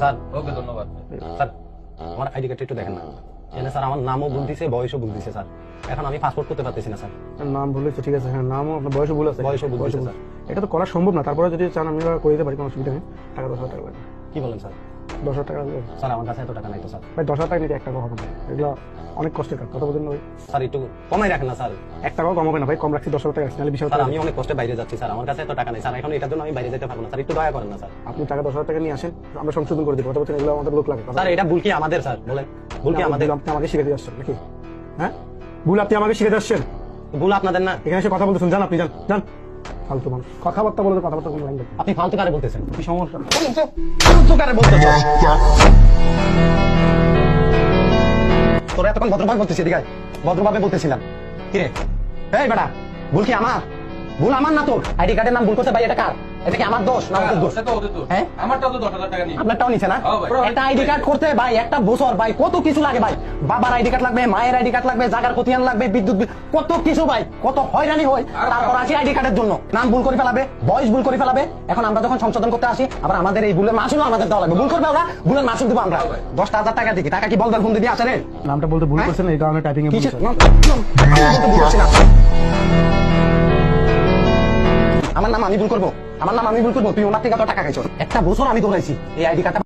Sir okay ধন্যবাদ। Sir আমার ID কার্ডটা একটু দেখেন না। স্যার আমার নামও ভুল দিছে বয়সও ভুল দিছে স্যার। এখন আমি পাসপোর্ট করতে পারতেছি না স্যার। নাম ভুল হয়েছে ঠিক আছে হ্যাঁ নামও আপনার বয়সও ভুল আছে। বয়সও ভুল স্যার। এটা তো করা সম্ভব না তারপরে যদি চান আমি করে দিতে পারি কোনো অসুবিধা নেই। টাকা দশ হাজার টাকা কি বলেন স্যার? দশ হাজার টাকা স্যার আমার কাছে এত টাকা নাই তো স্যার। ভাই দশ হাজার টাকা নিতে এক টাকা হবে না। এগুলো অনেক কষ্টের কাজ কথা বলছেন ভাই? স্যার একটু কমাই রাখেন না স্যার। এক টাকাও না ভাই কম রাখছি দশ হাজার টাকা রাখছি নাহলে বিশ হাজার আমি অনেক কষ্টে বাইরে যাচ্ছি স্যার। আমার কাছে এত টাকা নেই স্যার। এখন এটার জন্য আমি বাইরে যেতে পারব না স্যার। একটু দয়া করেন না স্যার। আপনি টাকা দশ হাজার টাকা নিয়ে আসেন আমরা সংশোধন করে দেবো কথা বলছেন এগুলো আমাদের লোক লাগে স্যার এটা ভুল কি আমাদের স্যার? বলেন ভুল কি আমাদের? আপনি আমাকে শিখে দিয়ে আসছেন নাকি? হ্যাঁ? ভুল আপনি আমাকে শিখে দিয়ে আসছেন ভুল আপনাদের না। এখানে এসে কথা বলতেছেন জান আপনি যান যান। ফালতু মানুষ। কথাবার্তা বলে কথাবার্তা কোনো লাইন আপনি ফালতু কারে বলতেছেন? কি সমস্যা? ফালতু কারে বলতেছেন? তোরা এতক্ষণ ভদ্রভাবে বলতেছি এদিকে। ভদ্রভাবে বলতেছিলাম। কিরে? এই বেটা ভুল কি আমার? ভুল আমার না তোর? আইডি কার্ডের নাম ভুল করতে ভাই এটা কার? এটা কি আমার দোষ না ওদের দোষ সেটা ওদের তো হ্যাঁ? আমারটাও তো দশ হাজার টাকা নিয়ে আপনারটাও নিছে না হ্যাঁ একটা আইডি কার্ড করতে ভাই একটা বছর ভাই কত কিছু লাগে ভাই বাবার আইডি কার্ড লাগবে মায়ের আইডি কার্ড লাগবে জাগার খতিয়ান লাগবে বিদ্যুৎ বিল, কত কিছু ভাই কত হয়রানি হয় তারপর আসি আইডি কার্ডের জন্য নাম ভুল করে ফেলাবে বয়স ভুল করে ফেলাবে এখন আমরা যখন সংশোধন করতে আসি আবার আমাদের এই ভুলের মাসুলও আমাদের দেওয়া লাগবে ভুল করবে ওরা ভুলের মাসুল দেবো আমরা হ্যাঁ ভাই। দশটা হাজার টাকা দিকে টাকা কি বলবেন ফোন দিয়ে আসে রে নামটা বলতে ভুল হ্যাঁ? করছেন এই কারণে টাইপিং এ ভুল কিসের আমার নাম আমি ভুল করব। আমার নাম আমি ভুল করব। তুই ওনার থেকে টাকা খাইছো। একটা বছর আমি দৌড়াইছি। এই আইডি কার্ডটা